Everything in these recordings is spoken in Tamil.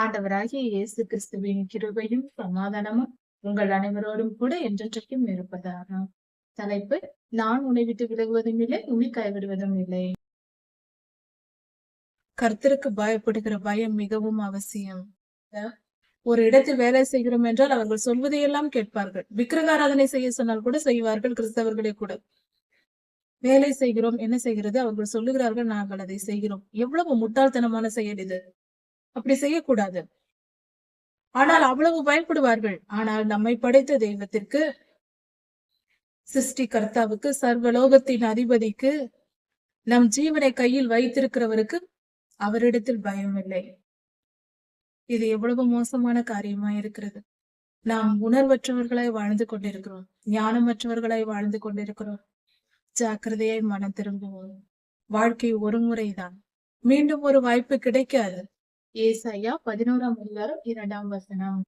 ஆண்டவராகிய இயேசு கிறிஸ்துவின் கிருபையும் சமாதானமும் உங்கள் அனைவரோடும் கூட என்றென்றைக்கும் இருப்பதாக. தலைப்பு நான் உன்னை விட்டு விலகுவதும் இல்லை உன்னை கைவிடுவதும் இல்லை. கர்த்தருக்கு பயப்படுகிற பயம் மிகவும் அவசியம். ஒரு இடத்தில் வேலை செய்கிறோம் என்றால் அவர்கள் சொல்வதையெல்லாம் கேட்பார்கள். விக்கிரகாராதனை செய்ய சொன்னால் கூட செய்வார்கள் கிறிஸ்தவர்களே கூட. வேலை செய்கிறோம் என்ன செய்கிறது? அவர்கள் சொல்லுகிறார்கள் நாங்கள் அதை செய்கிறோம். எவ்வளவு முட்டாள்தனமான செயல் இது. அப்படி செய்யக்கூடாது. ஆனால் அவ்வளவு பயப்படுவார்கள். ஆனால் நம்மை படைத்த தெய்வத்திற்கு சிருஷ்டி கர்த்தாவுக்கு சர்வலோகத்தின் அதிபதிக்கு நம் ஜீவனை கையில் வைத்திருக்கிறவருக்கு அவரிடத்தில் பயம் இல்லை. இது எவ்வளவு மோசமான காரியமா இருக்கிறது. நாம் உணர்வற்றவர்களாய் வாழ்ந்து கொண்டிருக்கிறோம். ஞானமற்றவர்களாய் வாழ்ந்து கொண்டிருக்கிறோம். ஜாக்கிரதையாய் மனம் திரும்புவோம். வாழ்க்கை ஒரு முறைதான். மீண்டும் ஒரு வாய்ப்பு கிடைக்காது. ஏசாயா பதினோராம் அதிகாரம் இரண்டாம் வசனம்.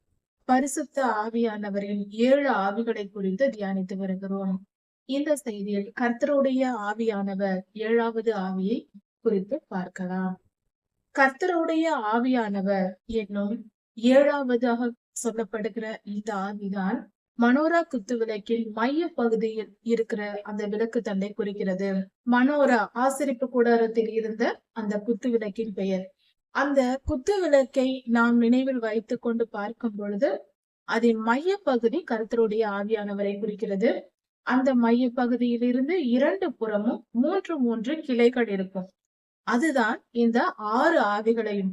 பரிசுத்த ஆவியானவரின் ஏழு ஆவிகளை குறித்து தியானித்து வருகிறோம். இந்த செய்தியில் கர்த்தருடைய ஆவியானவர் ஏழாவது ஆவியை குறித்து பார்க்கலாம். கர்த்தருடைய ஆவியானவர் என்னும் ஏழாவதாக சொல்லப்படுகிற இந்த ஆவிதான் மனோரா குத்து விளக்கில் மைய பகுதியில் இருக்கிற அந்த விளக்கு தண்டை குறிக்கிறது. மனோரா ஆசிரிப்பு கூடாரத்தில் இருந்த அந்த குத்து விளக்கின் பெயர் அந்த குத்து விளக்கை நாம் நினைவில் வைத்துக் கொண்டு பார்க்கும் பொழுது அதன் மைய பகுதி கருத்தருடைய ஆவியானவரை குறிக்கிறது. அந்த மைய பகுதியிலிருந்து இரண்டு புறமும் மூன்று மூன்று கிளைகள் இருக்கும். அதுதான் இந்த ஆறு ஆவிகளையும்.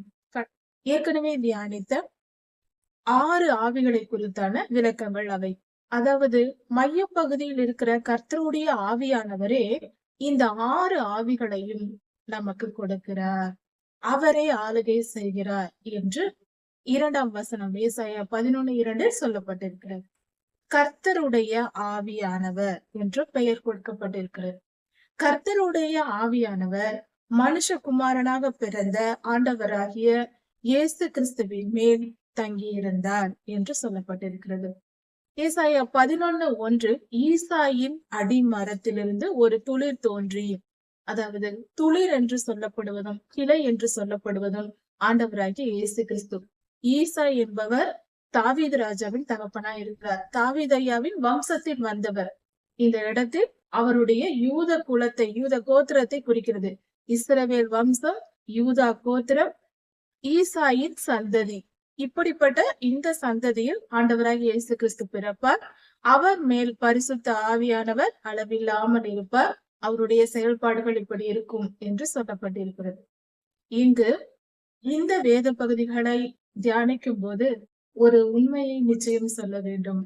ஏற்கனவே தியானித்த ஆறு ஆவிகளை குறித்தான விளக்கங்கள் அவை. அதாவது மைய பகுதியில் இருக்கிற கர்த்தருடைய ஆவியானவரே இந்த ஆறு ஆவிகளையும் நமக்கு கொடுக்கிறார். அவரே ஆளுகை செய்கிறார் என்று இரண்டாம் வசனம் ஏசாய பதினொன்னு இரண்டில் சொல்லப்பட்டிருக்கிறது. கர்த்தருடைய ஆவியானவர் என்று பெயர் கொடுக்கப்பட்டிருக்கிறது. கர்த்தருடைய ஆவியானவர் மனுஷகுமாரனாக பிறந்த ஆண்டவராகிய இயேசு கிறிஸ்துவின் மேல் தங்கியிருந்தார் என்று சொல்லப்பட்டிருக்கிறது. ஏசாயா பதினொன்னு ஒன்று ஈசாயின் அடிமரத்திலிருந்து ஒரு துளிர் தோன்றி அதாவது துளிர் என்று சொல்லப்படுவதும் கிளை என்று சொல்லப்படுவதும் ஆண்டவராகிய இயேசு கிறிஸ்து. ஈசா என்பவர் தாவீது ராஜாவின் தகப்பனா இருக்கிறார். தாவீது ஐயாவின் வம்சத்தில் வந்தவர். இந்த இடத்தில் அவருடைய யூத குலத்தை யூத கோத்திரத்தை குறிக்கிறது. இஸ்ரவேல் வம்சம் யூதா கோத்திரம் ஈசாயின் சந்ததி. இப்படிப்பட்ட இந்த சந்ததியில் ஆண்டவராக இயேசு கிறிஸ்து பிறப்பார். அவர் மேல் பரிசுத்த ஆவியானவர் அளவில்லாமல் இருப்பார். அவருடைய செயல்பாடுகள் இப்படி இருக்கும் என்று சொல்லப்பட்டிருக்கிறது. இங்கு இந்த வேத பகுதிகளை தியானிக்கும் போது ஒரு உண்மையை நிச்சயம் சொல்ல வேண்டும்.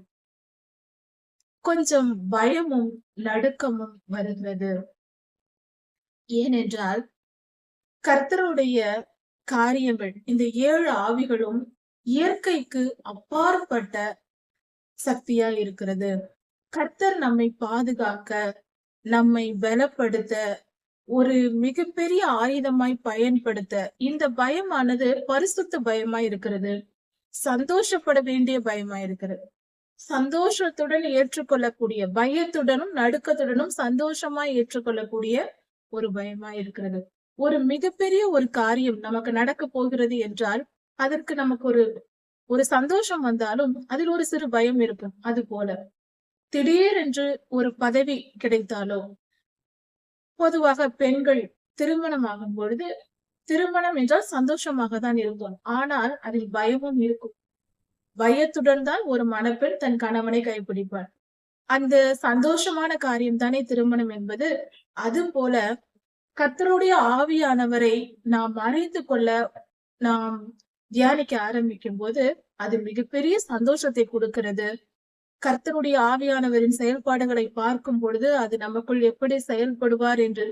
கொஞ்சம் பயமும் நடுக்கமும் வருகிறது. ஏனென்றால் கர்த்தருடைய காரியங்கள் இந்த ஏழு ஆவிகளும் இயற்கைக்கு அப்பாற்பட்ட சக்தியா இருக்கிறது. கர்த்தர் நம்மை பாதுகாக்க நம்மை பலப்படுத்த ஒரு மிகப்பெரிய ஆயுதமாய் பயன்படுத்த இந்த பயமானது பரிசுத்த பயமா இருக்கிறது. சந்தோஷப்பட வேண்டிய பயமா இருக்கிறது. சந்தோஷத்துடன் ஏற்றுக்கொள்ளக்கூடிய பயத்துடனும் நடுக்கத்துடனும் சந்தோஷமா ஏற்றுக்கொள்ளக்கூடிய ஒரு பயமா இருக்கிறது. ஒரு மிகப்பெரிய ஒரு காரியம் நமக்கு நடக்க போகிறது என்றால் அதற்கு நமக்கு ஒரு ஒரு சந்தோஷம் வந்தாலும் அதில் ஒரு சிறு பயம் இருக்கும். அது போல திடீரென்று ஒரு பதவி கிடைத்தாலோ பொதுவாக பெண்கள் திருமணம் ஆகும் பொழுது திருமணம் என்றால் சந்தோஷமாக தான் இருக்கும். ஆனால் அதில் பயமும் இருக்கும். பயத்துடன் தான் ஒரு மணப்பெண் தன் கணவனை கைப்பிடிப்பார் அந்த சந்தோஷமான காரியம் தானே திருமணம் என்பது. அது போல கத்தருடைய ஆவியானவரை நாம் அறிந்து கொள்ள நாம் தியானிக்க ஆரம்பிக்கும் போது அது மிகப்பெரிய சந்தோஷத்தை கொடுக்கிறது. கர்த்தனுடைய ஆவியானவரின் செயல்பாடுகளை பார்க்கும் பொழுது அது நமக்குள் எப்படி செயல்படுவார் என்று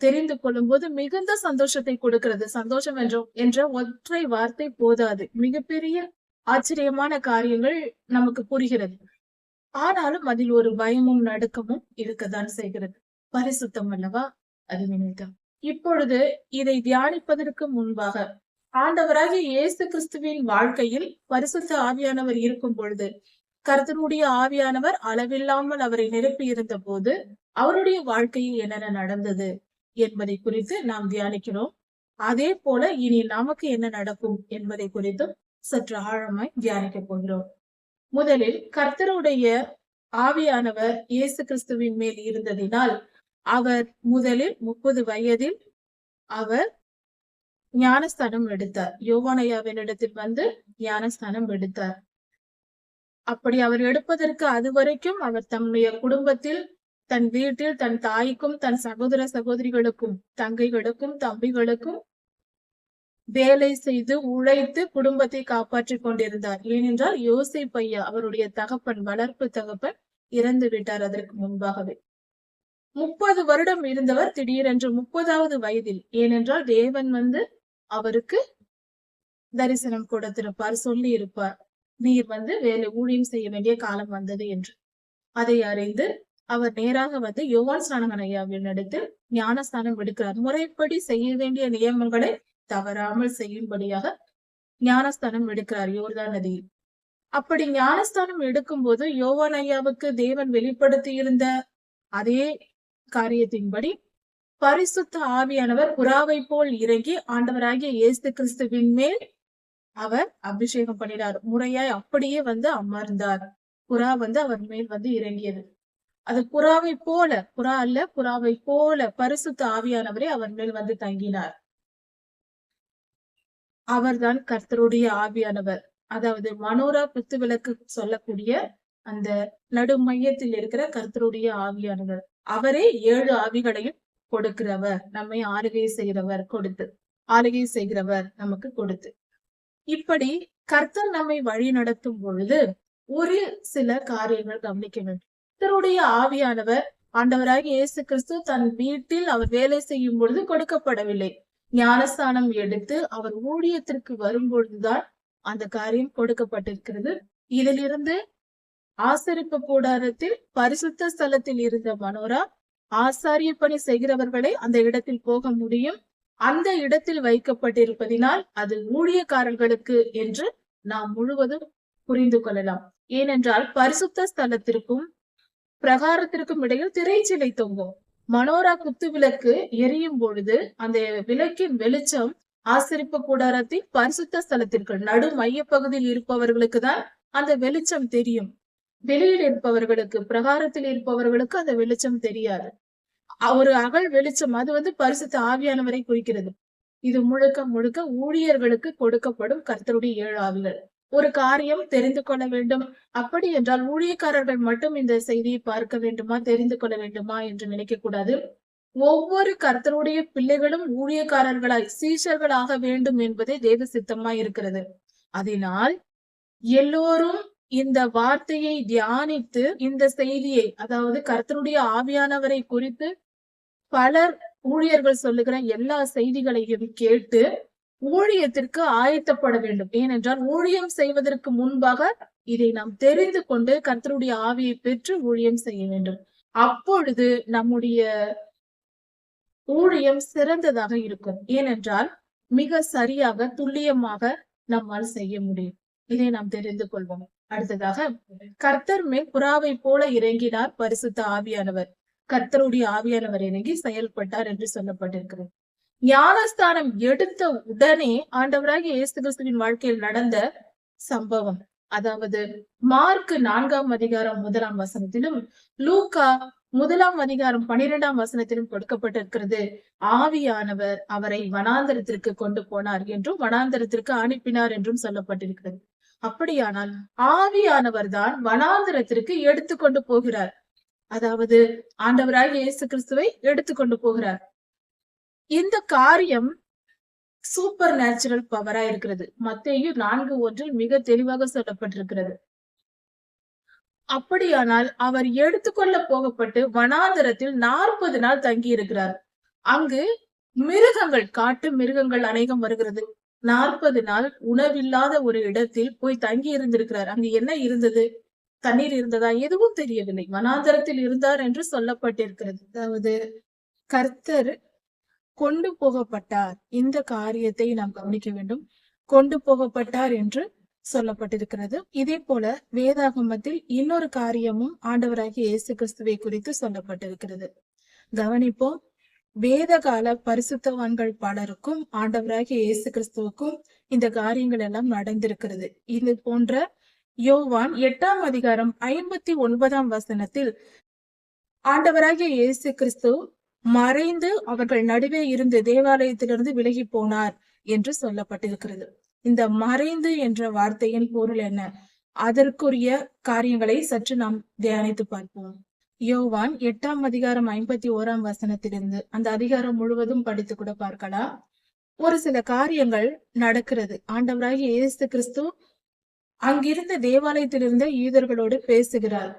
தெரிந்து கொள்ளும் போது மிகுந்த சந்தோஷத்தை கொடுக்கிறது. சந்தோஷம் என்ற என்ற ஒற்றை வார்த்தை போதாது. மிகப்பெரிய ஆச்சரியமான காரியங்கள் நமக்கு புரிகிறது. ஆனாலும் அதில் ஒரு பயமும் நடுக்கமும் இருக்கத்தான் செய்கிறது. பரிசுத்தம் அல்லவா? அது நினைத்தம் இப்பொழுது இதை தியானிப்பதற்கு முன்பாக ஆண்டவராகிய இயேசு கிறிஸ்துவின் வாழ்க்கையில் பரிசுத்த ஆவியானவர் இருக்கும் பொழுது கர்த்தருடைய ஆவியானவர் அளவில்லாமல் அவரை நிரப்பி இருந்த போது அவருடைய வாழ்க்கையில் என்னென்ன நடந்தது என்பதை குறித்து நாம் தியானிக்கிறோம். அதே போல இனி நமக்கு என்ன நடக்கும் என்பதை குறித்தும் சற்று ஆழமாய் தியானிக்க போகிறோம். முதலில் கர்த்தருடைய ஆவியானவர் இயேசு கிறிஸ்துவின் மேல் இருந்ததினால் அவர் முதலில் முப்பது வயதில் அவர் ஞானஸ்தானம் எடுத்தார். யோவானையாவினிடத்தில் வந்து ஞானஸ்தானம் எடுத்தார். அப்படி அவர் எடுப்பதற்கு அது வரைக்கும் அவர் தம்முடைய குடும்பத்தில் தன் வீட்டில் தன் தாய்க்கும் தன் சகோதர சகோதரிகளுக்கும் தங்கைகளுக்கும் தம்பிகளுக்கும் வேலை செய்து உழைத்து குடும்பத்தை காப்பாற்றிக் கொண்டிருந்தார். ஏனென்றால் யோசை பையா அவருடைய தகப்பன் வளர்ப்பு தகப்பன் இறந்து விட்டார் அதற்கு முன்பாகவே. முப்பது வருடம் இருந்தவர் திடீரென்று முப்பதாவது வயதில். ஏனென்றால் தேவன் வந்து அவருக்கு தரிசனம் கொடுத்திருப்பார் சொல்லி இருப்பார் நீர் வந்து வேலை ஊழியம் செய்ய வேண்டிய காலம் வந்தது என்று. அதை அறிந்து அவர் நேராக வந்து யோவான் ஸ்நானகன் ஐயாவின் ஞானஸ்தானம் எடுக்கிறார். முறைப்படி செய்ய வேண்டிய நியமங்களை தவறாமல் செய்யும்படியாக ஞானஸ்தானம் எடுக்கிறார் யோர்தான் நதியில். அப்படி ஞானஸ்தானம் எடுக்கும் போது யோவான் ஐயாவுக்கு தேவன் வெளிப்படுத்தி இருந்த அதே காரியத்தின்படி பரிசுத்த ஆவியானவர் புறாவை போல் இறங்கி ஆண்டவராகிய இயேசு கிறிஸ்துவின் மேல் அவர் அபிஷேகம் பண்ணினார். முறையாய் அப்படியே வந்து அமர்ந்தார். புறா வந்து அவர் மேல் வந்து இறங்கியது. அது புறாவை போல புறா அல்ல புறாவை போல பரிசுத்த ஆவியானவரே அவர் மேல் வந்து தங்கினார். அவர்தான் கர்த்தருடைய ஆவியானவர். அதாவது மனோரா குத்து விளக்கு சொல்லக்கூடிய அந்த நடு மையத்தில் இருக்கிற கர்த்தருடைய ஆவியானவர். அவரே ஏழு ஆவிகளையும் கொடுக்கிறவர். நம்மை ஆளுகை செய்கிறவர் கொடுத்து ஆளுகை செய்கிறவர் நமக்கு கொடுத்து. இப்படி கர்த்தர் நம்மை வழி நடத்தும் பொழுது ஒரு சில காரியங்கள் கவனிக்க வேண்டும். கர்த்தருடைய ஆவியானவர் ஆண்டவராக இயேசு கிறிஸ்து தன் வீட்டில் அவர் வேலை செய்யும் பொழுது கொடுக்கப்படவில்லை. ஞானஸ்தானம் எடுத்து அவர் ஊழியத்திற்கு வரும் பொழுதுதான் அந்த காரியம் கொடுக்கப்பட்டிருக்கிறது. இதிலிருந்து ஆசரிப்பு கூடாரத்தில் பரிசுத்த ஸ்தலத்தில் இருந்த மனோரா ஆசாரிய பணி செய்கிறவர்களை அந்த இடத்தில் போக முடியும். அந்த இடத்தில் வைக்கப்பட்டிருப்பதினால் அது ஊழியக்காரர்களுக்கு என்று நாம் முழுவதும் புரிந்து கொள்ளலாம். ஏனென்றால் பரிசுத்த ஸ்தலத்திற்கும் பிரகாரத்திற்கும் இடையில் திரைச்சிலை தொங்கும். மனோரா குத்து விளக்கு எரியும் பொழுது அந்த விளக்கின் வெளிச்சம் ஆசிரிப்பு கூடாரத்தின் பரிசுத்த ஸ்தலத்திற்கு நடு மையப்பகுதியில் இருப்பவர்களுக்கு தான் அந்த வெளிச்சம் தெரியும். வெளியில் இருப்பவர்களுக்கு பிரகாரத்தில் இருப்பவர்களுக்கு அந்த வெளிச்சம் தெரியாது. ஒரு அகல் வெளிச்சம் அது வந்து பரிசுத்த ஆவியானவரை குறிக்கிறது. இது முழுக்க முழுக்க ஊழியர்களுக்கு கொடுக்கப்படும் கர்த்தருடைய ஏழு ஆவிகள். ஒரு காரியம் தெரிந்து கொள்ள வேண்டும். அப்படி என்றால் ஊழியக்காரர்கள் மட்டும் இந்த செய்தியை பார்க்க வேண்டுமா தெரிந்து கொள்ள வேண்டுமா என்று நினைக்க கூடாது. ஒவ்வொரு கர்த்தருடைய பிள்ளைகளும் ஊழியக்காரர்களாய் சீஷர்களாக வேண்டும் என்பதே தேவ சித்தமாய் இருக்கிறது. அதனால் எல்லோரும் இந்த வார்த்தையை தியானித்து இந்த செய்தியை அதாவது கர்த்தருடைய ஆவியானவரை குறித்து பலர் ஊழியர்கள் சொல்லுகிற எல்லா செய்திகளையும் கேட்டு ஊழியத்திற்கு ஆயத்தப்பட வேண்டும். ஏனென்றால் ஊழியம் செய்வதற்கு முன்பாக இதை நாம் தெரிந்து கொண்டு கர்த்தருடைய ஆவியை பெற்று ஊழியம் செய்ய வேண்டும். அப்பொழுது நம்முடைய ஊழியம் சிறந்ததாக இருக்கும். ஏனென்றால் மிக சரியாக துல்லியமாக நம்மால் செய்ய முடியும். இதை நாம் தெரிந்து கொள்வோம். அடுத்ததாக கர்த்தர் மேல் புறாவை போல இறங்கினார் பரிசுத்த ஆவியானவர். கர்த்தருடைய ஆவியானவர் இறங்கி செயல்பட்டார் என்று சொல்லப்பட்டிருக்கிறது. ஞானஸ்தானம் எடுத்த உடனே ஆண்டவராகிய இயேசு கிறிஸ்துவின் வாழ்க்கையில் நடந்த சம்பவம். அதாவது மார்க் நான்காம் அதிகாரம் முதலாம் வசனத்திலும் லூக்கா முதலாம் அதிகாரம் பனிரெண்டாம் வசனத்திலும் கொடுக்கப்பட்டிருக்கிறது ஆவியானவர் அவரை வனாந்தரத்திற்கு கொண்டு போனார் என்றும் வனாந்தரத்திற்கு அனுப்பினார் என்றும் சொல்லப்பட்டிருக்கிறது. அப்படியானால் ஆவியானவர் தான் வனாந்தரத்திற்கு எடுத்துக்கொண்டு போகிறார். அதாவது ஆண்டவராக இயேசு கிறிஸ்துவை எடுத்துக்கொண்டு போகிறார். இந்த காரியம் சூப்பர் நேச்சுரல் பவரா இருக்கிறது. மத்தையும் நான்கு ஒன்றில் மிக தெளிவாக சொல்லப்பட்டிருக்கிறது. அப்படியானால் அவர் எடுத்துக்கொள்ள போகப்பட்டு வனாந்தரத்தில் நாற்பது நாள் தங்கி இருக்கிறார். அங்கு மிருகங்கள் காட்டு மிருகங்கள் அநேகம் வருகிறது. நாற்பது நாள் உணவில்லாத ஒரு இடத்தில் போய் தங்கி இருந்திருக்கிறார். அங்கு என்ன இருந்தது? தண்ணீர் இருந்ததா? எதுவும் தெரியவில்லை. வனாந்தரத்தில் இருந்தார் என்று சொல்லப்பட்டிருக்கிறது. அதாவது கர்த்தர் கொண்டு போகப்பட்டார். இந்த காரியத்தை நாம் கவனிக்க வேண்டும். கொண்டு போகப்பட்டார் என்று சொல்லப்பட்டிருக்கிறது. இதே போல வேதாகமத்தில் இன்னொரு காரியமும் ஆண்டவராகிய இயேசு கிறிஸ்துவை குறித்து சொல்லப்பட்டிருக்கிறது. கவனிப்போம். வேதகால பரிசுத்தவான்கள் பலருக்கும் ஆண்டவராகிய இயேசு கிறிஸ்துவுக்கும் இந்த காரியங்கள் எல்லாம் நடந்திருக்கிறது. இது போன்ற யோவான் எட்டாம் அதிகாரம் ஐம்பத்தி ஒன்பதாம் வசனத்தில் ஆண்டவராகிய இயேசு கிறிஸ்து மறைந்து அவர்கள் நடுவே இருந்து தேவாலயத்திலிருந்து விலகி போனார் என்று சொல்லப்பட்டிருக்கிறது. இந்த மறைந்து என்ற வார்த்தையின் பொருள் என்ன? அதற்குரிய காரியங்களை சற்று நாம் தியானித்து பார்ப்போம். யோவான் எட்டாம் அதிகாரம் ஐம்பத்தி ஓராம் வசனத்திலிருந்து அந்த அதிகாரம் முழுவதும் படித்து கூட பார்க்கலாம். ஒரு சில காரியங்கள் நடக்கிறது. ஆண்டவராகிய இயேசு கிறிஸ்து அங்கிருந்த தேவாலயத்திலிருந்த யூதர்களோடு பேசுகிறார்.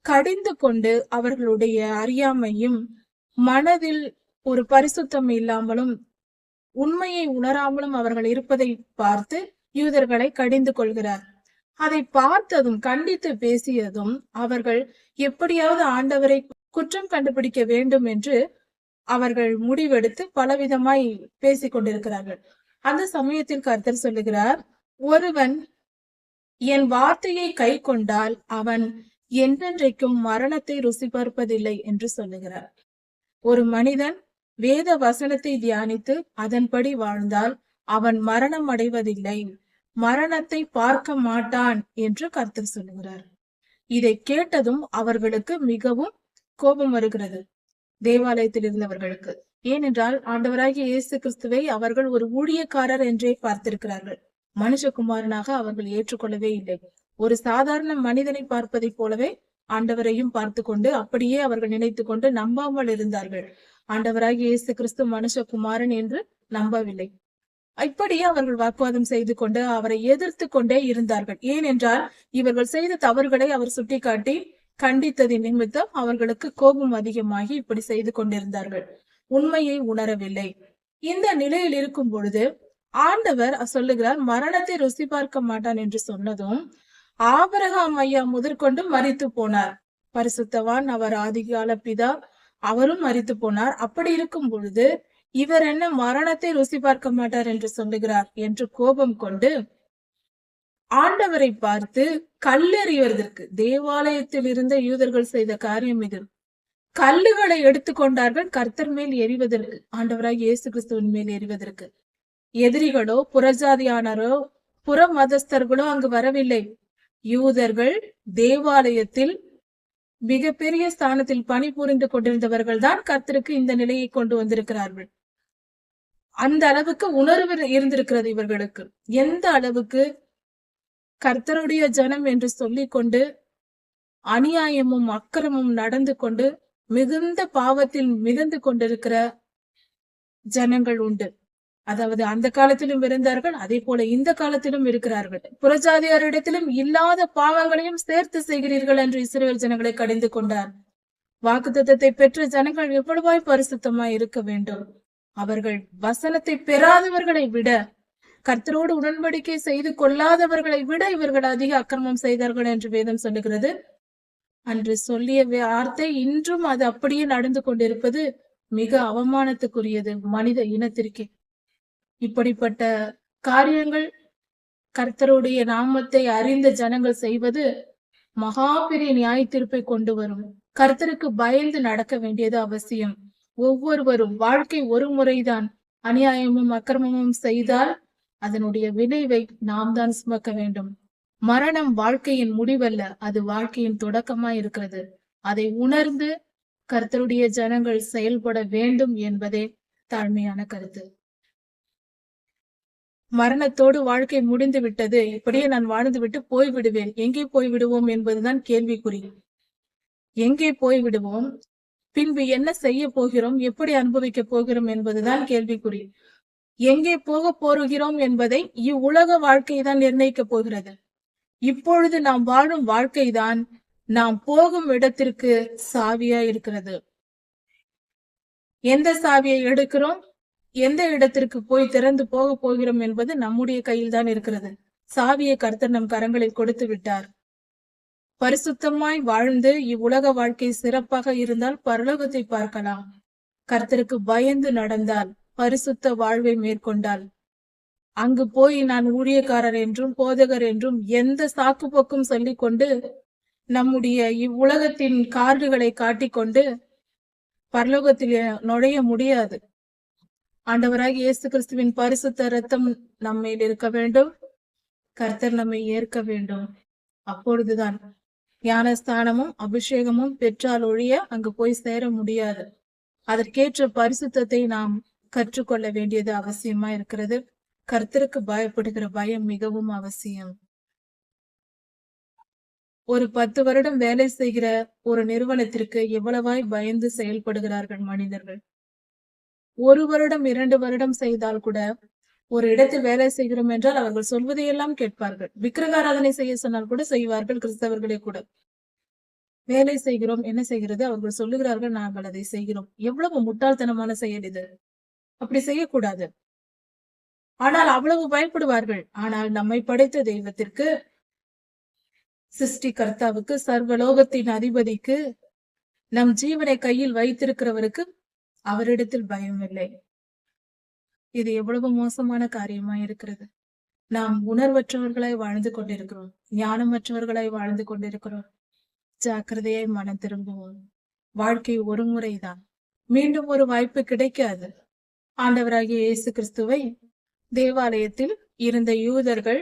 கடிந்து கொண்டு அவர்களுடைய அறியாமையும் மனதில் ஒரு பரிசுத்தம் இல்லாமலும் உண்மையை உணராமலும் அவர்கள் இருப்பதை பார்த்து யூதர்களை கடிந்து கொள்கிறார். அதை பார்த்ததும் கண்டித்து பேசியதும் அவர்கள் எப்படியாவது ஆண்டவரை குற்றம் கண்டுபிடிக்க வேண்டும் என்று அவர்கள் முடிவெடுத்து பலவிதமாய் பேசிக் கொண்டிருக்கிறார்கள் அந்த சமயத்தில் கர்த்தர் சொல்லுகிறார் ஒருவன் என் வார்த்தையை கை கொண்டால் அவன் என்றென்றைக்கும் மரணத்தை ருசி பார்ப்பதில்லை என்று சொல்லுகிறார். ஒரு மனிதன் வேத வசனத்தை தியானித்து அதன்படி வாழ்ந்தால் அவன் மரணம் அடைவதில்லை மரணத்தை பார்க்க மாட்டான் என்று கர்த்தர் சொல்லுகிறார். இதை கேட்டதும் அவர்களுக்கு மிகவும் கோபம் வருகிறது. தேவாலயத்தில் இருந்தவர்களுக்கு. ஏனென்றால் ஆண்டவராகிய இயேசு கிறிஸ்துவை அவர்கள் ஒரு ஊழியக்காரர் என்றே பார்த்திருக்கிறார்கள். மனுஷகுமாரனாக அவர்கள் ஏற்றுக்கொள்ளவே இல்லை. ஒரு சாதாரண மனிதனை பார்ப்பதைப் போலவே ஆண்டவரையும் பார்த்து கொண்டு அப்படியே அவர்கள் நினைத்து கொண்டு நம்பாமல் இருந்தார்கள். ஆண்டவராகி இயேசு கிறிஸ்து மனுஷகுமாரன் என்று நம்பவில்லை. இப்படியே அவர்கள் வாக்குவாதம் செய்து கொண்டு அவரை எதிர்த்து கொண்டே இருந்தார்கள். ஏனென்றால் இவர்கள் செய்த தவறுகளை அவர் சுட்டிக்காட்டி கண்டித்ததின் நிமித்தம் அவர்களுக்கு கோபம் அதிகமாகி இப்படி செய்து கொண்டிருந்தார்கள். உண்மையை உணரவில்லை. இந்த நிலையில் இருக்கும் பொழுது ஆண்டவர் சொல்லுகிறார் மரணத்தை ருசி பார்க்க மாட்டான் என்று சொன்னதும் ஆபரகாம் ஐயா முதற்கொண்டு மறித்து போனார். பரிசுத்தவான் அவர் ஆதிகால பிதா அவரும் மறித்து போனார். அப்படி இருக்கும் பொழுது இவர் என்ன மரணத்தை ருசி பார்க்க மாட்டார் என்று சொல்லுகிறார் என்று கோபம் கொண்டு ஆண்டவரை பார்த்து கல்லெறிவதற்கு தேவாலயத்தில் இருந்த யூதர்கள் செய்த காரியம் இது. கல்லுகளை எடுத்துக்கொண்டார்கள் கர்த்தர் மேல் எறிவதற்கு ஆண்டவராய் இயேசு கிறிஸ்துவின் மேல் எறிவதற்கு. எதிரிகளோ புறஜாதியானரோ புற மதஸ்தர்களோ அங்கு வரவில்லை. யூதர்கள் தேவாலயத்தில் மிகப்பெரிய ஸ்தானத்தில் பணிபுரிந்து கொண்டிருந்தவர்கள் தான் கர்த்தருக்கு இந்த நிலையை கொண்டு வந்திருக்கிறார்கள். அந்த அளவுக்கு உணர்வு இருந்திருக்கிறது இவர்களுக்கு. எந்த அளவுக்கு கர்த்தருடைய ஜனம் என்று சொல்லிக் கொண்டு அநியாயமும் அக்கிரமும் நடந்து கொண்டு மிகுந்த பாவத்தில் மிதந்து கொண்டிருக்கிற ஜனங்கள் உண்டு. அதாவது அந்த காலத்திலும் இருந்தார்கள் அதே போல இந்த காலத்திலும் இருக்கிறார்கள். புறஜாதியாரிடத்திலும் இல்லாத பாவங்களையும் சேர்த்து செய்கிறீர்கள் என்று இஸ்ரேல் ஜனங்களை கடிந்து கொண்டார். வாக்குத்தத்தை பெற்ற ஜனங்கள் எவ்வளவாய் பரிசுத்தமாய் இருக்க வேண்டும்? அவர்கள் வசனத்தை பெறாதவர்களை விட கர்த்தரோடு உடன்படிக்கை செய்து கொள்ளாதவர்களை விட இவர்கள் அதிக அக்கிரமம் செய்தார்கள் என்று வேதம் சொல்லுகிறது. அன்று சொல்லிய வார்த்தை இன்றும் அது அப்படியே நடந்து கொண்டிருப்பது மிக அவமானத்துக்குரியது மனித இனத்திற்கே. இப்படிப்பட்ட காரியங்கள் கர்த்தருடைய நாமத்தை அறிந்த ஜனங்கள் செய்வது மகா பெரிய நியாய தீர்ப்பை கொண்டு வரும். கர்த்தருக்கு பயந்து நடக்க வேண்டியது அவசியம். ஒவ்வொருவரும் வாழ்க்கை ஒரு முறைதான் அநியாயமும் அக்கிரமமும் செய்தால் அதனுடைய விளைவை நாம் தான் சுமக்க வேண்டும். மரணம் வாழ்க்கையின் முடிவல்ல அது வாழ்க்கையின் தொடக்கமா இருக்கிறது. அதை உணர்ந்து கர்த்தருடைய ஜனங்கள் செயல்பட வேண்டும் என்பதே தாழ்மையான கருத்து. மரணத்தோடு வாழ்க்கை முடிந்து விட்டது. இப்படியே நான் வாழ்ந்து விட்டு போய் விடுவேன். எங்கே போய் விடுவோம் என்பதுதான் கேள்விக்குறி. எங்கே போய் விடுவோம்? பின்பு என்ன செய்ய போகிறோம்? எப்படி அனுபவிக்க போகிறோம் என்பதுதான் கேள்விக்குறி. எங்கே போக போகிறோம் என்பதை இவ்வுலக வாழ்க்கை தான் நிர்ணயிக்க போகிறது. இப்பொழுது நாம் வாழும் வாழ்க்கைதான் நாம் போகும் இடத்திற்கு சாவியா இருக்கிறது. எந்த சாவியை எடுக்கிறோம்? எந்த இடத்திற்கு போய் திறந்து போக போகிறோம் என்பது நம்முடைய கையில் தான் இருக்கிறது. சாவியை கர்த்தர் நம் கரங்களில் கொடுத்து விட்டார். பரிசுத்தமாய் வாழ்ந்து இவ்வுலக வாழ்க்கை சிறப்பாக இருந்தால் பரலோகத்தை பார்க்கலாம். கர்த்தருக்கு பயந்து நடந்தால் பரிசுத்த வாழ்வை மேற்கொண்டால். அங்கு போய் நான் ஊழியக்காரர் என்றும் போதகர் என்றும் எந்த சாக்கு போக்கும் சொல்லிக் கொண்டு நம்முடைய இவ்வுலகத்தின் கார்டுகளை காட்டிக்கொண்டு பரலோகத்தில் நுழைய முடியாது. ஆண்டவராக இயேசு கிறிஸ்துவின் பரிசுத்த ரத்தம் நம்மையில் இருக்க வேண்டும். கர்த்தர் நம்மை ஏற்க வேண்டும். அப்பொழுதுதான் ஞானஸ்தானமும் அபிஷேகமும் பெற்றால் ஒழிய அங்கு போய் சேர முடியாது. அதற்கேற்ற பரிசுத்தத்தை நாம் கற்றுக்கொள்ள வேண்டியது அவசியமா இருக்கிறது. கர்த்தருக்கு பயப்படுகிற பயம் மிகவும் அவசியம். ஒரு பத்து வருடம் வேலை செய்கிற ஒரு நிறுவனத்திற்கு எவ்வளவாய் பயந்து செயல்படுகிறார்கள் மனிதர்கள்? ஒரு வருடம் இரண்டு வருடம் செய்தால் கூட ஒரு இடத்தில் வேலை செய்கிறோம் என்றால் அவர்கள் சொல்வதையெல்லாம் கேட்பார்கள். விக்கிரகாராதனை செய்ய சொன்னால் கூட செய்வார்கள் கிறிஸ்தவர்களே கூட. வேலை செய்கிறோம் என்ன செய்கிறது? அவர்கள் சொல்லுகிறார்கள் நாங்கள் அதை செய்கிறோம். எவ்வளவு முட்டாள்தனமான செயல் இது. அப்படி செய்யக்கூடாது. ஆனால் அவ்வளவு பயப்படுவார்கள். ஆனால் நம்மை படைத்த தெய்வத்திற்கு சிருஷ்டி கர்த்தாவுக்கு சர்வலோகத்தின் அதிபதிக்கு நம் ஜீவனை கையில் வைத்திருக்கிறவருக்கு அவரிடத்தில் பயம் இல்லை. இது எவ்வளவு மோசமான காரியமா இருக்கிறது. நாம் உணர்வற்றவர்களாய் வாழ்ந்து கொண்டிருக்கிறோம். ஞானமற்றவர்களாய் வாழ்ந்து கொண்டிருக்கிறோம். ஜாக்கிரதையாய் மனம் திரும்புவோம். வாழ்க்கை ஒரு முறைதான். மீண்டும் ஒரு வாய்ப்பு கிடைக்காது. ஆண்டவராகிய இயேசு கிறிஸ்துவை தேவாலயத்தில் இருந்த யூதர்கள்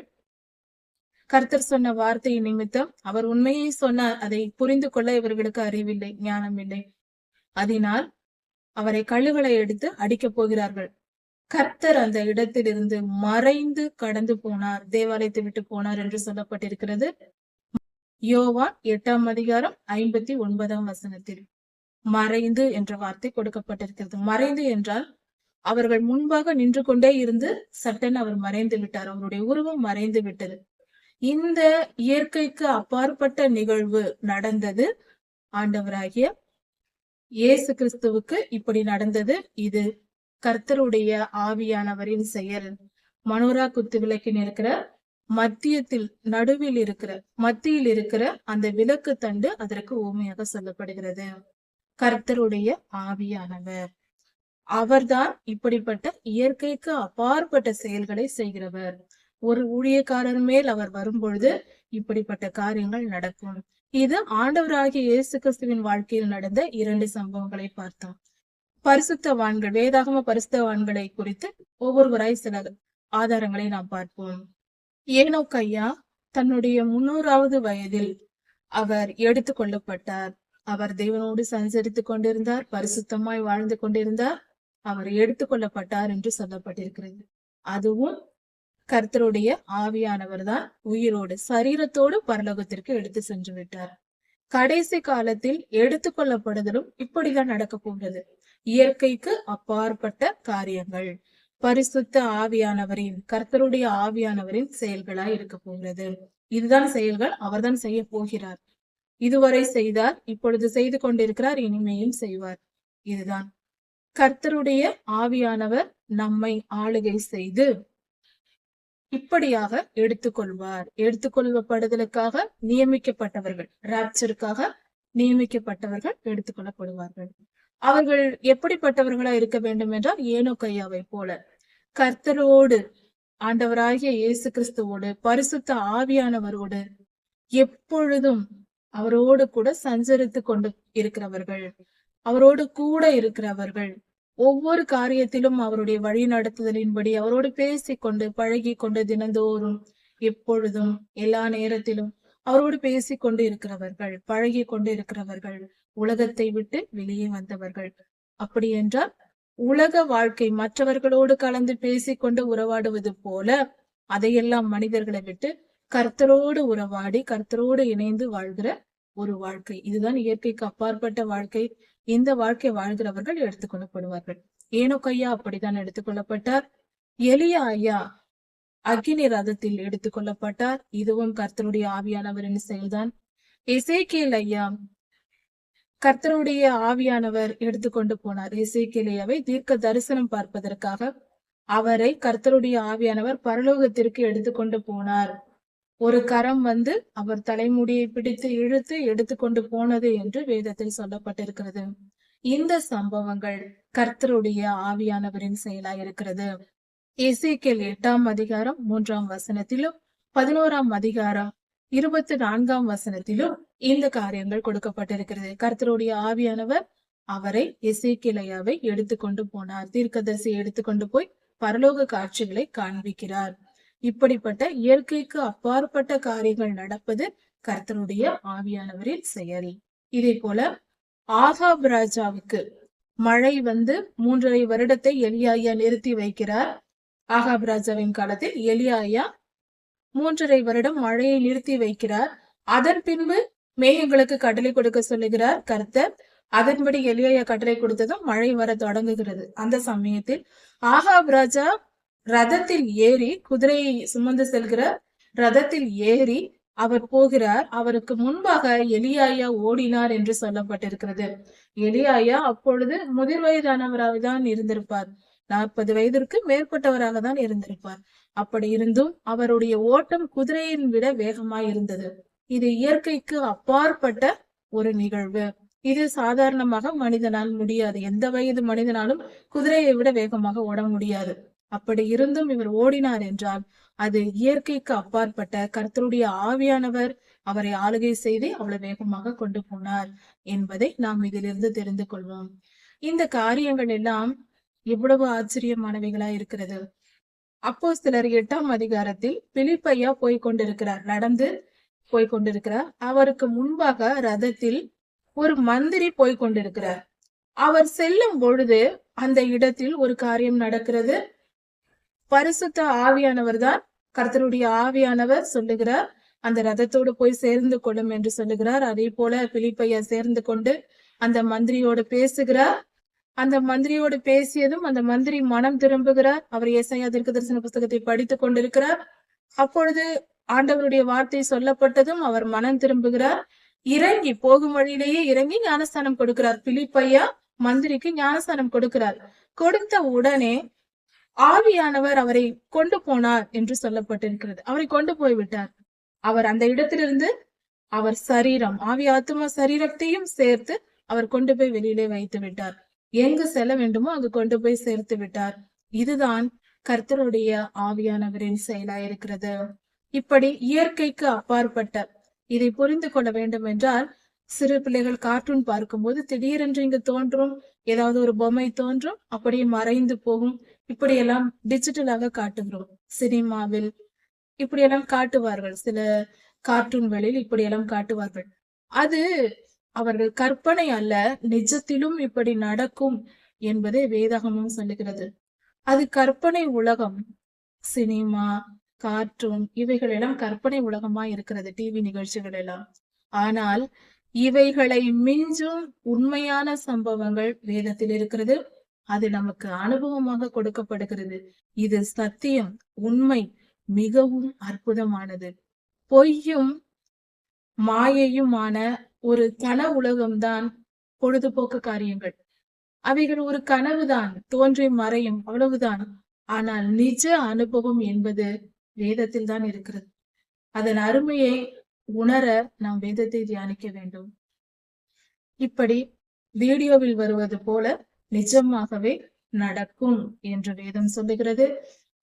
கர்த்தர் சொன்ன வார்த்தை நிமித்தம் அவர் உண்மையை சொன்னார். அதை புரிந்து கொள்ள இவர்களுக்கு அறிவில்லை ஞானம் இல்லை அதனால் அவரை கழுகளை எடுத்து அடிக்கப் போகிறார்கள். கர்த்தர் அந்த இடத்திலிருந்து மறைந்து கடந்து போனார். தேவாலயத்தை விட்டு போனார் என்று சொல்லப்பட்டிருக்கிறது. யோவான் எட்டாம் அதிகாரம் ஐம்பத்தி ஒன்பதாம் வசனத்தில். மறைந்து என்ற வார்த்தை கொடுக்கப்பட்டிருக்கிறது. மறைந்து என்றால் அவர்கள் முன்பாக நின்று கொண்டே இருந்து சட்டன் அவர் மறைந்து விட்டார். அவருடைய உருவம் மறைந்து விட்டது. இந்த இயற்கைக்கு அப்பாற்பட்ட நிகழ்வு நடந்தது. ஆண்டவராகிய இயேசு கிறிஸ்துவுக்கு இப்படி நடந்தது. இது கர்த்தருடைய ஆவியானவரின் செயல். மனோரா குத்து விளக்கின் இருக்கிற மத்தியத்தில் நடுவில் இருக்கிற மத்தியில் இருக்கிற அந்த விளக்கு தண்டு அதற்கு ஊமையாக சொல்லப்படுகிறது. கர்த்தருடைய ஆவியானவர். அவர்தான் இப்படிப்பட்ட இயற்கைக்கு அப்பாற்பட்ட செயல்களை செய்கிறவர். ஒரு ஊழியக்காரர் மேல் அவர் வரும்பொழுது இப்படிப்பட்ட காரியங்கள் நடக்கும். இது ஆண்டவராகிய இயேசு கிறிஸ்துவின் வாழ்க்கையில் நடந்த இரண்டு சம்பவங்களை பார்த்தோம் பரிசுத்தவான்கள் வேதாகம பரிசுத்தவான்களை குறித்து ஒவ்வொருவராய் சில ஆதாரங்களை நாம் பார்ப்போம். ஏனோ கையா தன்னுடைய முன்னூறாவது வயதில் அவர் எடுத்து கொள்ளப்பட்டார். அவர் தேவனோடு சஞ்சரித்துக் கொண்டிருந்தார் பரிசுத்தமாய் வாழ்ந்து கொண்டிருந்தார். அவர் எடுத்துக் கொள்ளப்பட்டார் என்று சொல்லப்பட்டிருக்கிறது. அதுவும் கர்த்தருடைய ஆவியானவர் தான் உயிரோடு சரீரத்தோடு பரலோகத்திற்கு எடுத்து சென்று விட்டார். கடைசி காலத்தில் எடுத்துக்கொள்ளப்படுதலும் இப்படிதான் நடக்க போகிறது. இயற்கைக்கு அப்பாற்பட்ட காரியங்கள். பரிசுத்த ஆவியானவரின் கர்த்தருடைய ஆவியானவரின் செயல்களாய் இருக்க போகிறது. இதுதான் செயல்கள் அவர்தான் செய்ய போகிறார். இதுவரை செய்தார் இப்பொழுது செய்து கொண்டிருக்கிறார் இனிமேயும் செய்வார். இதுதான். கர்த்தருடைய ஆவியானவர் நம்மை ஆளுகை செய்து இப்படியாக எடுத்துக்கொள்வார். எடுத்துக்கொள்ளப்படுதலுக்காக நியமிக்கப்பட்டவர்கள் ராப்சருக்காக நியமிக்கப்பட்டவர்கள் எடுத்துக்கொள்ளப்படுவார்கள். அவர்கள் எப்படிப்பட்டவர்களா இருக்க வேண்டும் என்றால் ஏனோ கையாவை போல. கர்த்தரோடு ஆண்டவராகிய இயேசு கிறிஸ்துவோடு பரிசுத்த ஆவியானவரோடு எப்பொழுதும் அவரோடு கூட சஞ்சரித்து கொண்டு இருக்கிறவர்கள் அவரோடு கூட இருக்கிறவர்கள் ஒவ்வொரு காரியத்திலும் அவருடைய வழி நடத்துதலின்படி அவரோடு பேசிக்கொண்டு பழகி கொண்டு தினந்தோறும் எப்பொழுதும் எல்லா நேரத்திலும் அவரோடு பேசிக்கொண்டு இருக்கிறவர்கள் பழகி கொண்டு இருக்கிறவர்கள் உலகத்தை விட்டு வெளியே வந்தவர்கள். அப்படி என்றால் உலக வாழ்க்கை மற்றவர்களோடு கலந்து பேசிக்கொண்டு உறவாடுவது போல அதையெல்லாம் மனிதர்களை விட்டு கர்த்தரோடு உறவாடி கர்த்தரோடு இணைந்து வாழ்கிற ஒரு வாழ்க்கை. இதுதான் இயற்கைக்கு அப்பாற்பட்ட வாழ்க்கை. இந்த வாழ்க்கை வாழ்கிறவர்கள் எடுத்துக்கொள்ளப்படுவார்கள் ஏனோ கையா அப்படித்தான் எடுத்துக்கொள்ளப்பட்டார் எளிய ஐயா அக்னி ரதத்தில் எடுத்துக்கொள்ளப்பட்டார் இதுவும் கர்த்தருடைய ஆவியானவரின் செயல்தான். இசைக்கேல் ஐயா கர்த்தருடைய ஆவியானவர் எடுத்துக்கொண்டு போனார். எசேக்கியலையாவை தீர்க்க தரிசனம் பார்ப்பதற்காக அவரை கர்த்தருடைய ஆவியானவர் பரலோகத்திற்கு எடுத்துக்கொண்டு போனார். ஒரு கரம் வந்து அவர் தலைமுடியை பிடித்து இழுத்து எடுத்துக்கொண்டு போனது என்று வேதத்தில் சொல்லப்பட்டிருக்கிறது. இந்த சம்பவங்கள் கர்த்தருடைய ஆவியானவரின் செயலா இருக்கிறது இசைக்கேல் எட்டாம் அதிகாரம் மூன்றாம் வசனத்திலும் பதினோராம் அதிகாரம் இருபத்தி நான்காம் வசனத்திலும் இந்த காரியங்கள் கொடுக்கப்பட்டிருக்கிறது. கர்த்தருடைய ஆவியானவர் அவரை இசைக்கிளையாவை எடுத்துக்கொண்டு போனார். தீர்க்கதரிசி எடுத்துக்கொண்டு போய் பரலோக காட்சிகளை காண்பிக்கிறார். இப்படிப்பட்ட இயற்கைக்கு அப்பாற்பட்ட காரியங்கள் நடப்பது கர்த்தருடைய ஆவியானவரின் செயல். இதே போல ஆகாப் ராஜாவுக்கு மழை வந்து மூன்றரை வருடத்தை எலியாயா நிறுத்தி வைக்கிறார். ஆகாப் ராஜாவின் காலத்தில் எலியாயா மூன்றரை வருடம் மழையை நிறுத்தி வைக்கிறார். அதன் பின்பு மேகங்களுக்கு கட்டளை கொடுக்க சொல்லுகிறார் கர்த்தர். அதன்படி எலியாயா கட்டளை கொடுத்ததும் மழை வர தொடங்குகிறது. அந்த சமயத்தில் ஆகாப் ராஜா ரதத்தில் ஏறி குதிரையை சுமந்து செல்கிற ரதத்தில் ஏறி அவர் போகிறார். அவருக்கு முன்பாக எலியாயா ஓடினார் என்று சொல்லப்பட்டிருக்கிறது. எலியாயா அப்பொழுது முதிர் வயதானவராக தான் இருந்திருப்பார். நாற்பது வயதிற்கு மேற்பட்டவராக தான் இருந்திருப்பார். அப்படி இருந்தும் அவருடைய ஓட்டம் குதிரையின் விட வேகமாய் இருந்தது. இது இயற்கைக்கு அப்பாற்பட்ட ஒரு நிகழ்வு. இது சாதாரணமாக மனிதனால் முடியாது. எந்த வயது மனிதனாலும் குதிரையை விட வேகமாக ஓட முடியாது. அப்படி இருந்தும் இவர் ஓடினார் என்றால் அது இயற்கைக்கு அப்பாற்பட்ட கர்த்தருடைய ஆவியானவர் அவரை ஆளுகை செய்து அவ்வளவு வேகமாக கொண்டு போனார் என்பதை நாம் இதிலிருந்து தெரிந்து கொள்வோம். இந்த காரியங்கள் எல்லாம் எவ்வளவு ஆச்சரியமானவைகளா இருக்கிறது. அப்போ சிலர் எட்டாம் அதிகாரத்தில் பிலிப்பையா போய் கொண்டிருக்கிறார் நடந்து போய் கொண்டிருக்கிறார். அவருக்கு முன்பாக ரதத்தில் ஒரு மந்திரி போய் கொண்டிருக்கிறார். அவர் செல்லும் பொழுது அந்த இடத்தில் ஒரு காரியம் நடக்கிறது. பரிசுத்த ஆவியானவர் தான் கர்த்தருடைய ஆவியானவர் சொல்லுகிறார். அந்த ரதத்தோடு போய் சேர்ந்து கொள்ளும் என்று சொல்லுகிறார். அதே போல பிலிப்பையா சேர்ந்து கொண்டு அந்த மந்திரியோடு பேசுகிறார். அந்த மந்திரியோடு பேசியதும் அந்த மந்திரி மனம் திரும்புகிறார். அவர் ஏசாயா தீர்க்க தரிசன புஸ்தகத்தை படித்துக் கொண்டிருக்கிறார். அப்பொழுது ஆண்டவருடைய வார்த்தை சொல்லப்பட்டதும் அவர் மனம் திரும்புகிறார். இறங்கி போகும் வழியிலேயே இறங்கி ஞானஸ்தானம் கொடுக்கிறார். பிலிப்பையா மந்திரிக்கு ஞானஸ்தானம் கொடுக்கிறார். கொடுத்த உடனே ஆவியானவர் அவரை கொண்டு போனார் என்று சொல்லப்பட்டிருக்கிறது. அவரை கொண்டு போய் விட்டார் அவர் அந்த இடத்திலிருந்து அவர் சரீரம் ஆவி ஆத்மா சரீரத்தையும் சேர்த்து அவர் கொண்டு போய் வெளியிலே வைத்து விட்டார். எங்கு செல்ல வேண்டுமோ அங்கு கொண்டு போய் சேர்த்து விட்டார். இதுதான் கர்த்தருடைய ஆவியானவரின் செயலா இருக்கிறது. இப்படி இயற்கைக்கு அப்பாற்பட்ட இதை புரிந்து கொள்ள வேண்டும் என்றால் சிறு பிள்ளைகள் கார்ட்டூன் பார்க்கும்போது திடீரென்று இங்கு தோன்றும் ஏதாவது ஒரு பொம்மை தோன்றும் அப்படியே மறைந்து போகும் இப்படியெல்லாம் டிஜிட்டலாக காட்டுகிறோம். சினிமாவில் இப்படியெல்லாம் காட்டுவார்கள். சில கார்ட்டூன்களில் இப்படியெல்லாம் காட்டுவார்கள். அது அவர்கள் கற்பனை அல்ல நிஜத்திலும் இப்படி நடக்கும் என்பதை வேதாகமும் சொல்லுகிறது. அது கற்பனை உலகம். சினிமா கார்ட்டூன் இவைகள் எல்லாம் கற்பனை உலகமா இருக்கிறது டிவி நிகழ்ச்சிகள் எல்லாம். ஆனால் இவைகளை மிஞ்சும் உண்மையான சம்பவங்கள் வேதத்தில் இருக்கிறது. அது நமக்கு அனுபவமாக கொடுக்கப்படுகிறது. இது சத்தியம் உண்மை மிகவும் அற்புதமானது. பொய்யும் மாயையுமான ஒரு கன உலகம்தான் பொழுதுபோக்கு காரியங்கள். அவைகள் ஒரு கனவுதான் தோன்றி மறையும் அவ்வளவுதான். ஆனால் நிஜ அனுபவம் என்பது வேதத்தில் தான் இருக்கிறது. அதன் அருமையை உணர நாம் வேதத்தை தியானிக்க வேண்டும். இப்படி வீடியோவில் வருவது போல நிஜமாகவே நடக்கும் என்று வேதம் சொல்லுகிறது.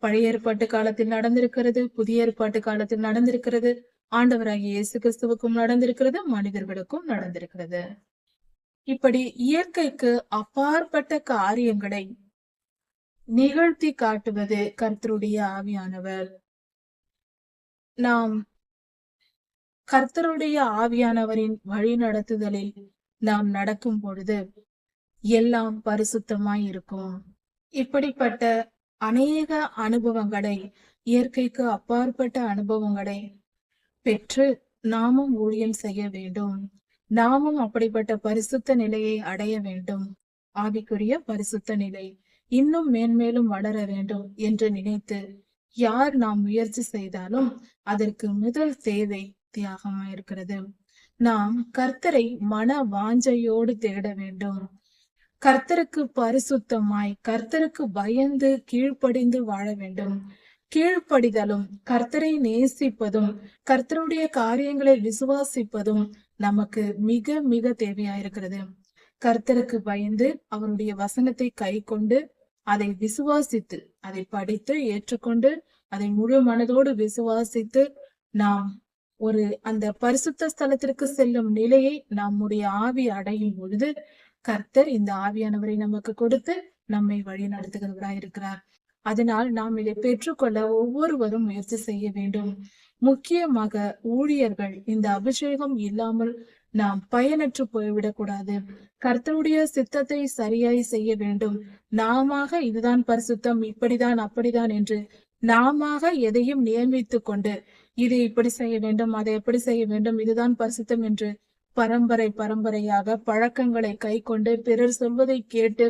பழைய ஏற்பாட்டு காலத்தில் நடந்திருக்கிறது புதிய ஏற்பாட்டு காலத்தில் நடந்திருக்கிறது. ஆண்டவராகிய இயேசு கிறிஸ்துவுக்கும் நடந்திருக்கிறது மனிதர்களுக்கும் நடந்திருக்கிறது. இப்படி இயற்கைக்கு அப்பாற்பட்ட காரியங்களை நிகழ்த்தி காட்டுவது கர்த்தருடைய ஆவியானவர். நாம் கர்த்தருடைய ஆவியானவரின் வழி நடத்துதலில் நாம் நடக்கும் பொழுது எல்லாம் பரிசுத்தமாய் இருக்கும். இப்படிப்பட்ட அநேக அனுபவங்களை இயற்கைக்கு அப்பாற்பட்ட அனுபவங்களை பெற்று நாமும் ஊழியம் செய்ய வேண்டும். நாமும் அப்படிப்பட்ட பரிசுத்த நிலையை அடைய வேண்டும். ஆவிக்குரிய பரிசுத்த நிலை இன்னும் மேன்மேலும் வளர வேண்டும் என்று நினைத்து யார் நாம் முயற்சி செய்தாலும் அதற்கு முதல் தேவை தியாகமாயிருக்கிறது. நாம் கர்த்தரை மன வாஞ்சையோடு தேட வேண்டும். கர்த்தருக்கு பரிசுத்தமாய் கர்த்தருக்கு பயந்து கீழ்ப்படிந்து வாழ வேண்டும். கீழ்ப்படிதலும் கர்த்தரை நேசிப்பதும் கர்த்தருடைய காரியங்களை விசுவாசிப்பதும் நமக்கு மிக மிக தேவையாயிருக்கிறது. கர்த்தருக்கு பயந்து அவருடைய வசனத்தை கை கொண்டு அதை விசுவாசித்து அதை படித்து ஏற்றுக்கொண்டு அதை முழு மனதோடு விசுவாசித்து நாம் ஒரு அந்த பரிசுத்த ஸ்தலத்திற்கு செல்லும் நிலையை நம்முடைய ஆவி அடையும் பொழுது கர்த்தர் இந்த ஆவியானவரை நமக்கு கொடுத்து நம்மை வழி நடத்துகிறவராய் இருக்கிறார். அதனால் நாம் இதை பெற்றுக்கொள்ள ஒவ்வொருவரும் முயற்சி செய்ய வேண்டும். முக்கியமாக ஊழியர்கள் இந்த அபிஷேகம் இல்லாமல் நாம் பயனற்று போய்விடக் கூடாது கர்த்தருடைய சித்தத்தை சரியாய் செய்ய வேண்டும். நாம இதுதான் பரிசுத்தம் இப்படிதான் அப்படிதான் என்று நாம எதையும் நியமித்துக் கொண்டு இது இப்படி செய்ய வேண்டும் அதை எப்படி செய்ய வேண்டும் இதுதான் பரிசுத்தம் என்று பரம்பரை பரம்பரையாக பழக்கங்களை கை கொண்டு பிறர் சொல்வதை கேட்டு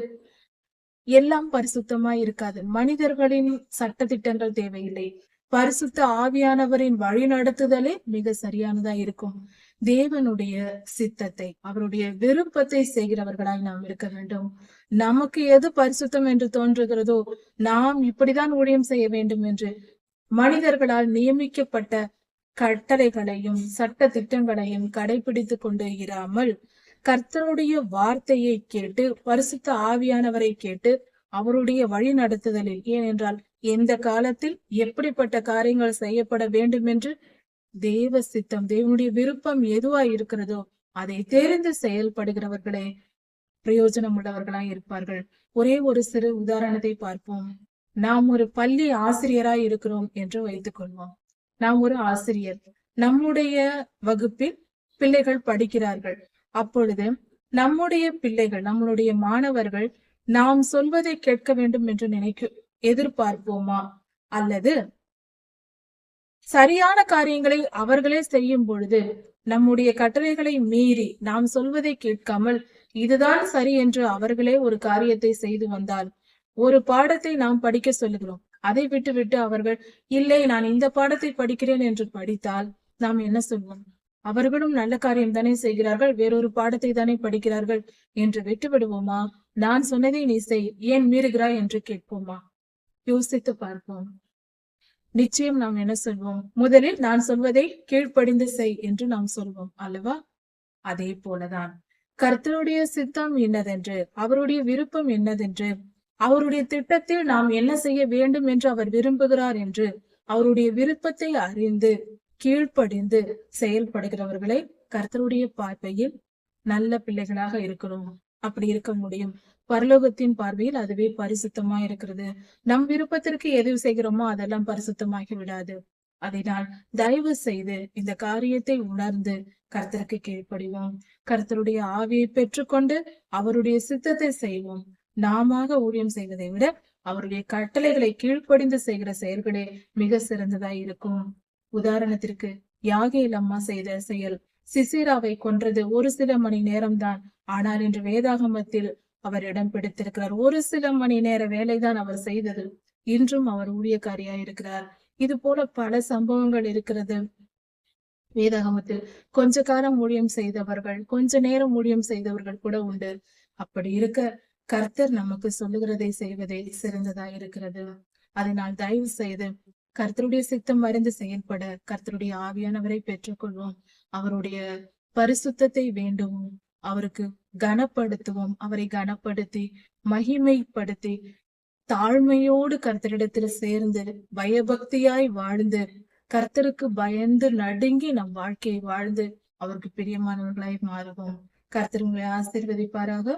எல்லாம் பரிசுத்தமா இருக்காது. மனிதர்களின் சட்டதிட்டங்கள் தேவையில்லை. பரிசுத்த ஆவியானவரின் வழி நடத்துதலே மிக சரியானதா இருக்கும். தேவனுடைய சித்தத்தை அவருடைய விருப்பத்தை செய்கிறவர்களாய் நாம் இருக்க வேண்டும். நமக்கு எது பரிசுத்தம் என்று தோன்றுகிறதோ நாம் இப்படிதான் ஊழியம் செய்ய வேண்டும் என்று மனிதர்களால் நியமிக்கப்பட்ட கட்டளைகளையும் சட்ட திட்டங்களையும் கடைபிடித்துக் கொண்டு இராமல் கர்த்தருடைய வார்த்தையை கேட்டு பரிசுத்த ஆவியானவரை கேட்டு அவருடைய வழி நடத்துதலில் ஏனென்றால் எந்த காலத்தில் எப்படிப்பட்ட காரியங்கள் செய்யப்பட வேண்டும் என்று தேவ சித்தம் தேவனுடைய விருப்பம் எதுவாய் இருக்கிறதோ அதை தெரிந்து செயல்படுகிறவர்களே பிரயோஜனம் உள்ளவர்களாய் இருப்பார்கள். ஒரே ஒரு சிறு உதாரணத்தை பார்ப்போம். நாம் ஒரு பள்ளி ஆசிரியராய் இருக்கிறோம் என்று வைத்துக் கொள்வோம். நாம் ஒரு ஆசிரியர். நம்முடைய வகுப்பில் பிள்ளைகள் படிக்கிறார்கள். அப்பொழுது நம்முடைய பிள்ளைகள் நம்மளுடைய மாணவர்கள் நாம் சொல்வதை கேட்க வேண்டும் என்று நினைக்க எதிர்பார்ப்போமா? அல்லது சரியான காரியங்களை அவர்களே செய்யும் பொழுது நம்முடைய கட்டளைகளை மீறி நாம் சொல்வதை கேட்காமல் இதுதான் சரி என்று அவர்களே ஒரு காரியத்தை செய்து வந்தால் ஒரு பாடத்தை நாம் படிக்க சொல்லுகிறோம். அதை விட்டுவிட்டு அவர்கள் இல்லை நான் இந்த பாடத்தை படிக்கிறேன் என்று படித்தால் நாம் என்ன சொல்வோம்? அவர்களும் நல்ல காரியம் தானே செய்கிறார்கள் வேறொரு பாடத்தை தானே படிக்கிறார்கள் என்று விட்டு விடுவோமா நான் சொன்னதை நீ செய் ஏன் மீறுகிறாய்? என்று கேட்போமா? யோசித்து பார்ப்போம். நிச்சயம் நாம் என்ன சொல்வோம்? முதலில் நான் சொல்வதை கீழ்ப்படிந்து செய் என்று நாம் சொல்வோம் அல்லவா? அதே போலதான். கர்த்தருடைய சித்தம் என்னதென்று அவருடைய விருப்பம் என்னதென்று அவருடைய திட்டத்தில் நாம் என்ன செய்ய வேண்டும் என்று அவர் விரும்புகிறார் என்று அவருடைய விருப்பத்தை அறிந்து கீழ்ப்படிந்து செயல்படுகிறவர்களை கர்த்தருடைய பார்வையில் நல்ல பிள்ளைகளாக இருக்கணும். அப்படி இருக்க முடியும். பரலோகத்தின் பார்வையில் அதுவே பரிசுத்தமா இருக்கிறது. நம் விருப்பத்திற்கு எது செய்கிறோமோ அதெல்லாம் பரிசுத்தமாகி விடாது. அதனால் தயவு செய்து இந்த காரியத்தை உணர்ந்து கர்த்தருக்கு கீழ்ப்படிவோம். கர்த்தருடைய ஆவியை பெற்றுக்கொண்டு அவருடைய சித்தத்தை செய்வோம். நாம ஊழியம் செய்வதை விட அவருடைய கட்டளைகளை கீழ்ப்படிந்து செய்கிற செயல்களே மிக சிறந்ததாய் இருக்கும். உதாரணத்திற்கு யாகேல் அம்மா செய்த செயல் சிசிராவை கொன்றது ஒரு சில மணி நேரம்தான். ஆனால் இன்று வேதாகமத்தில் அவர் இடம் பிடித்திருக்கிறார். ஒரு சில மணி நேர வேலைதான் அவர் செய்தது. இன்றும் அவர் ஊழியக்காரியா இருக்கிறார் இது போல பல சம்பவங்கள் இருக்கிறது. வேதாகமத்தில் கொஞ்ச காலம் ஊழியம் செய்தவர்கள் கொஞ்ச நேரம் ஊழியம் செய்தவர்கள் கூட உண்டு. அப்படி இருக்க கர்த்தர் நமக்கு சொல்லுகிறதை செய்வதே சிறந்ததா இருக்கிறது. அதனால் தயவு செய்து கர்த்தருடைய சித்தம் அறிந்து செயல்பட கர்த்தருடைய ஆவியானவரை பெற்றுக்கொள்வோம். அவருடைய பரிசுத்தத்தை வேண்டுவோம். அவருக்கு கனப்படுத்துவோம். அவரை கனப்படுத்தி மகிமைப்படுத்தி தாழ்மையோடு கர்த்தரிடத்தில் சேர்ந்து பயபக்தியாய் வாழ்ந்து கர்த்தருக்கு பயந்து நடுங்கி நம் வாழ்க்கையை வாழ்ந்து அவருக்கு பிரியமானவர்களாய் மாறுவோம். கர்த்தர் உங்களை ஆசீர்வதிப்பாராக.